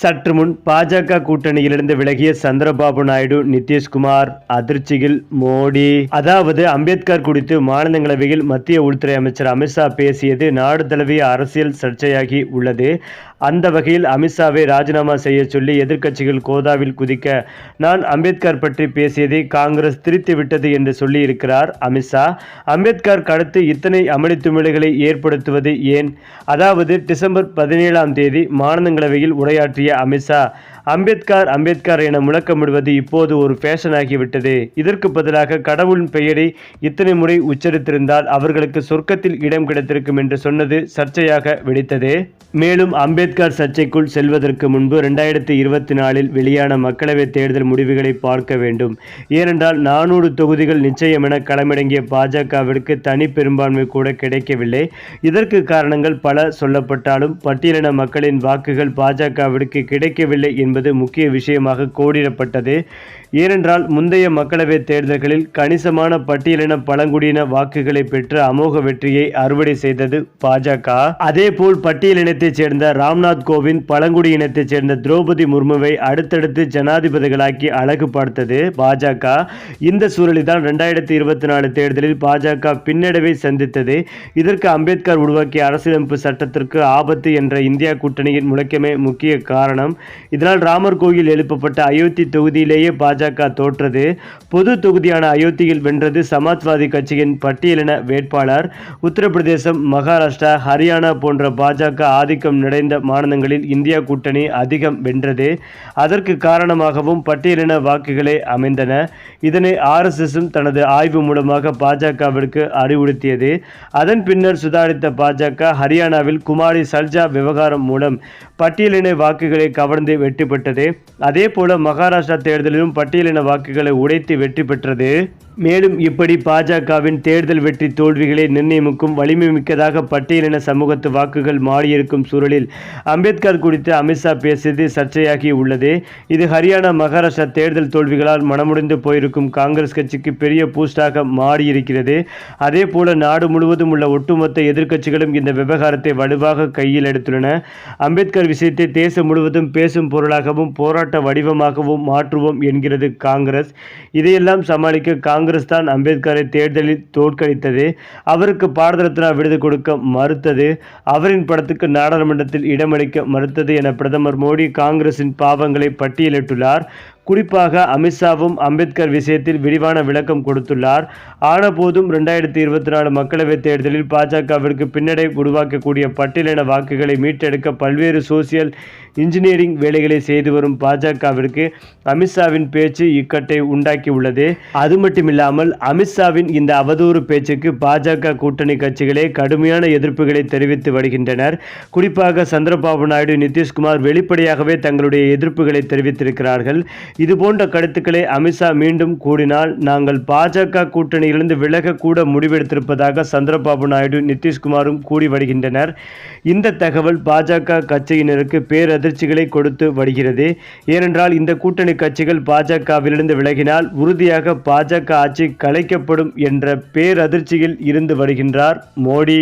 சற்று முன் பாஜக கூட்டணியிலிருந்து விலகிய சந்திரபாபு நாயுடு நிதிஷ்குமார் அதிர்ச்சியில் மோடி. அதாவது அம்பேத்கர் குறித்து மாநிலங்களவையில் மத்திய உள்துறை அமைச்சர் அமித்ஷா பேசியது நாடு தழுவிய அரசியல் சர்ச்சையாகி உள்ளது. அந்த வகையில் அமித்ஷாவை ராஜினாமா செய்ய சொல்லி எதிர்க்கட்சிகள் கோதாவில் குதிக்க நான் அம்பேத்கர் பற்றி பேசியதை காங்கிரஸ் திரித்து விட்டது என்று சொல்லியிருக்கிறார் அமித்ஷா அம்பேத்கர் கடத்து இத்தனை அமளித்துமிழுகளை ஏற்படுத்துவது ஏன்? அதாவது டிசம்பர் பதினேழாம் தேதி மாநிலங்களவையில் உரையாற்றிய அமித்ஷா அம்பேத்கர் அம்பேத்கர் என முழக்கமிடுவது இப்போது ஒரு ஃபேஷன் ஆகிவிட்டது. இதற்கு பதிலாக கடவுளின் பெயரை இத்தனை முறை உச்சரித்திருந்தால் அவர்களுக்கு சொர்க்கத்தில் இடம் கிடைத்திருக்கும் என்று சொன்னது சர்ச்சையாக வெடித்தது. மேலும் அம்பேத்கர் சர்ச்சைக்குள் செல்வதற்கு முன்பு ரெண்டாயிரத்தி இருபத்தி நாலில் வெளியான மக்களவைத் தேர்தல் முடிவுகளை பார்க்க வேண்டும். ஏனென்றால் நானூறு தொகுதிகள் நிச்சயம் என களமிறங்கிய பாஜகவிற்கு தனி பெரும்பான்மை கூட கிடைக்கவில்லை. இதற்கு காரணங்கள் பல சொல்லப்பட்டாலும் பட்டியலின மக்களின் வாக்குகள் பாஜகவிற்கு கிடைக்கவில்லை என்பது முக்கிய விஷயமாக கோடிடப்பட்டது. ஏனென்றால் முந்தைய மக்களவைத் தேர்தல்களில் கணிசமான பட்டியலின பழங்குடியின வாக்குகளை பெற்ற அமோக வெற்றியை அறுவடை செய்தது பாஜக. அதேபோல் பட்டியலினத்தைச் சேர்ந்த ராம்நாத் கோவிந்த் பழங்குடி இனத்தைச் சேர்ந்த திரௌபதி முர்முவை அடுத்தடுத்து ஜனாதிபதிகளாக்கி அழகு பார்த்தது பாஜக. இந்த சூழலில்தான் ரெண்டாயிரத்தி இருபத்தி நாலு தேர்தலில் பாஜக பின்னடைவை சந்தித்தது. இதற்கு அம்பேத்கர் உருவாக்கிய அரசியலமைப்பு சட்டத்திற்கு ஆபத்து என்ற இந்தியா கூட்டணியின் முழக்கமே முக்கிய காரணம். இதனால் ராமர் கோயில் எழுப்பப்பட்ட அயோத்தி தொகுதியிலேயே பாஜக பாஜக தோற்றது. பொது தொகுதியான அயோத்தியில் வென்றது சமாஜ்வாதி கட்சியின் பட்டியலின வேட்பாளர். உத்தரப்பிரதேசம் மகாராஷ்டிரா ஹரியானா போன்ற பாஜக ஆதிக்கம் நிறைந்த மாநிலங்களில் இந்தியா கூட்டணி அதிகம் வென்றது. அதற்கு காரணமாகவும் பட்டியலின வாக்குகளே அமைந்தன. இதனை ஆர்எஸ்எஸும் தனது ஆய்வு மூலமாக பாஜகவிற்கு அறிவுறுத்தியது. அதன் பின்னர் சுதாரித்த பாஜக ஹரியானாவில் குமாரி சல்ஜா விவகாரம் மூலம் பட்டியலின வாக்குகளை கவர்ந்து வெற்றி பெற்றது. அதே போல மகாராஷ்டிரா தேர்தலிலும் பட்டியலின வாக்குகளை உடைத்து வெற்றி பெற்றது. மேலும் இப்படி பாஜகவின் தேர்தல் வெற்றி தோல்விகளை நிர்ணயமுக்கும் வலிமை மிக்கதாக பட்டியலின சமூகத்து வாக்குகள் மாறியிருக்கும் சூழலில் அம்பேத்கர் குறித்து அமித்ஷா பேசியது சர்ச்சையாகி உள்ளது. இது ஹரியானா மகாராஷ்டிரா தேர்தல் தோல்விகளால் மனமுடைந்து போயிருக்கும் காங்கிரஸ் கட்சிக்கு பெரிய பூஸ்டாக மாறியிருக்கிறது. அதே போல நாடு முழுவதும் உள்ள ஒட்டுமொத்த எதிர்க்கட்சிகளும் இந்த விவகாரத்தை வலுவாக கையில் எடுத்துள்ளன. அம்பேத்கர் விஷயத்தை தேசம் முழுவதும் பேசும் பொருளாகவும் போராட்ட வடிவமாகவும் மாற்றுவோம் என்கிறது காங்கிரஸ். இதையெல்லாம் சமாளிக்க காங்கிரஸ் தான் அம்பேத்கரை தேர்தலில் தோற்கடித்தது. அவருக்கு பாரத ரத்னா விருது கொடுக்க மறுத்தது. அவரின் படத்துக்கு நாடாளுமன்றத்தில் இடமளிக்க மறுத்தது என பிரதமர் மோடி காங்கிரசின் பாவங்களை பட்டியலிட்டுள்ளார். குறிப்பாக அமித்ஷாவும் அம்பேத்கர் விஷயத்தில் விரிவான விளக்கம் கொடுத்துள்ளார். ஆனபோதும் ரெண்டாயிரத்தி இருபத்தி நாலு மக்களவைத் தேர்தலில் பாஜகவிற்கு பின்னடை உருவாக்கக்கூடிய பட்டியலின வாக்குகளை மீட்டெடுக்க பல்வேறு சோசியல் இன்ஜினியரிங் வேலைகளை செய்து வரும் பாஜகவிற்கு அமித்ஷாவின் பேச்சு இக்கட்டை உண்டாக்கியுள்ளது. அது மட்டுமில்லாமல் அமித்ஷாவின் இந்த அவதூறு பேச்சுக்கு பாஜக கூட்டணி கட்சிகளே கடுமையான எதிர்ப்புகளை தெரிவித்து வருகின்றனர். குறிப்பாக சந்திரபாபு நாயுடு நிதிஷ்குமார் வெளிப்படையாகவே தங்களுடைய எதிர்ப்புகளை தெரிவித்திருக்கிறார்கள். இதுபோன்ற கருத்துக்களை அமித்ஷா மீண்டும் கூறினால் நாங்கள் பாஜக கூட்டணியிலிருந்து விலகக்கூட முடிவெடுத்திருப்பதாக சந்திரபாபு நாயுடு நிதிஷ்குமாரும் கூறி வருகின்றனர். இந்த தகவல் பாஜக கட்சியினருக்கு பேரதிர்ச்சிகளை கொடுத்து வருகிறது. ஏனென்றால் இந்த கூட்டணி கட்சிகள் பாஜகவிலிருந்து விலகினால் உறுதியாக பாஜக ஆட்சி கலைக்கப்படும் என்ற பேரதிர்ச்சியில் இருந்து வருகின்றார் மோடி.